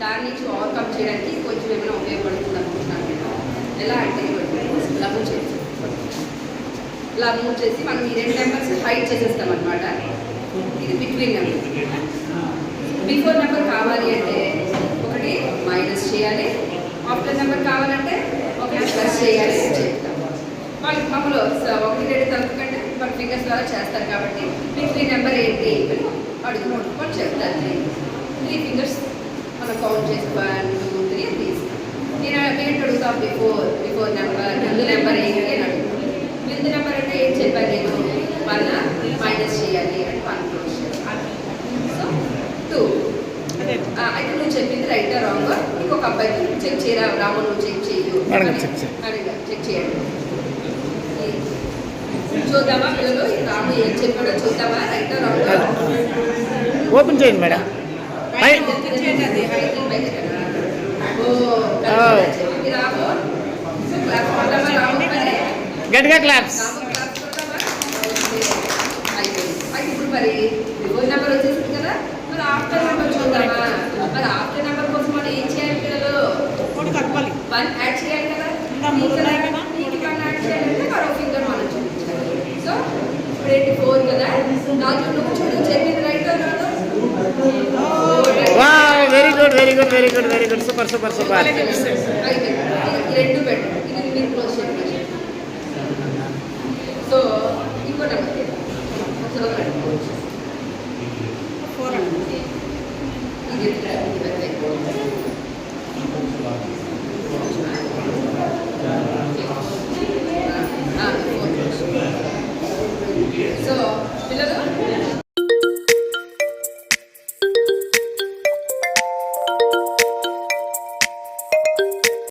దాని నుంచి ఓవర్కమ్ చేయడానికి కొంచెం ఏమైనా ఉపయోగపడుతుంది అనుకుంటున్నాను నేను. ఎలా అంటే లవ్ చేసి. ఇలా చేసి మనం ఈ రెండు నెంబర్స్ హైడ్ చేసేస్తాం అనమాట ఇది బిట్వీన్ నెంబర్ బిఫోర్ నెంబర్ కావాలి అంటే ఒకటి మైనస్ చేయాలి. ఆఫ్టర్ నెంబర్ కావాలంటే ఒకటి ప్లస్ చేయాలి అని చెప్తాం. వాళ్ళు మామూలు ఒకటి రెండు తగ్గుకంటే కంటే వాళ్ళ ఫింగర్స్ ద్వారా చేస్తారు కాబట్టి బిట్వీన్ నెంబర్ ఏంటి అని అడుగుతాం వాళ్ళు చెప్తారు త్రీ ఫింగర్స్ మనం కౌంట్ చేసి వన్ టూ త్రీ అని తీస్తాం నేను నేను అడుగుతాం బిఫోర్ బిఫోర్ నెంబర్ ముందు నెంబర్ ఏంటి అని అడుగుతాం ముందు నెంబర్ అంటే ఏం చెప్పాను నేను వన్ మైనస్ చేయాలి అంటే వన్ సో టూ ఆ, అయితే నువ్వు చెప్పింది రైట్ రాంగ్ ఇంకొక అబ్బాయికి చెక్ చేయరా? రాము నువ్వు చెక్ చేయు. చెక్ చేయండి. చూద్దామా పిల్లలు? రాము ఏం చెప్పాడో చూద్దామా? రైట్ రాంగ్ ఓపెన్ చేయండి మేడం పై- ఓ కరెక్ట్ చెప్పింది రాము సో క్లాస్ కొడదామా రాము మరి గట్టిగా క్లాప్స్ ఇప్పుడు మరి బిఫోర్ నెంబర్ వచ్చేసింది కదా మరి ఆఫ్టర్ నెంబర్ చూద్దామా మరి ఆఫ్టర్ నెంబర్ కోసం మనం ఏం చేయాలి పిల్లలు ఒకటి కలపాలి వన్ యాడ్ చేయాలి కదా ఇంకా మూడు ఉన్నాయి కదా? నీకు వన్ యాడ్ చేయాలంటే మరో ఫింగర్ మనం చూపించాలి సో ఇప్పుడు ఏంటి ఫోర్ కదా నాకు నువ్వు చూడు చెప్పింది రైట్ కాదు వా very good very good very good very good super super super రెండు పెట్టు ఇది మీరు క్లోజ్ చేయండి సో ఇంకో నెంబర్ చదవండి ఫోర్ అండి ఇది ఇది పెద్ద. ఆ, ఫోర్. సో పిల్లలు?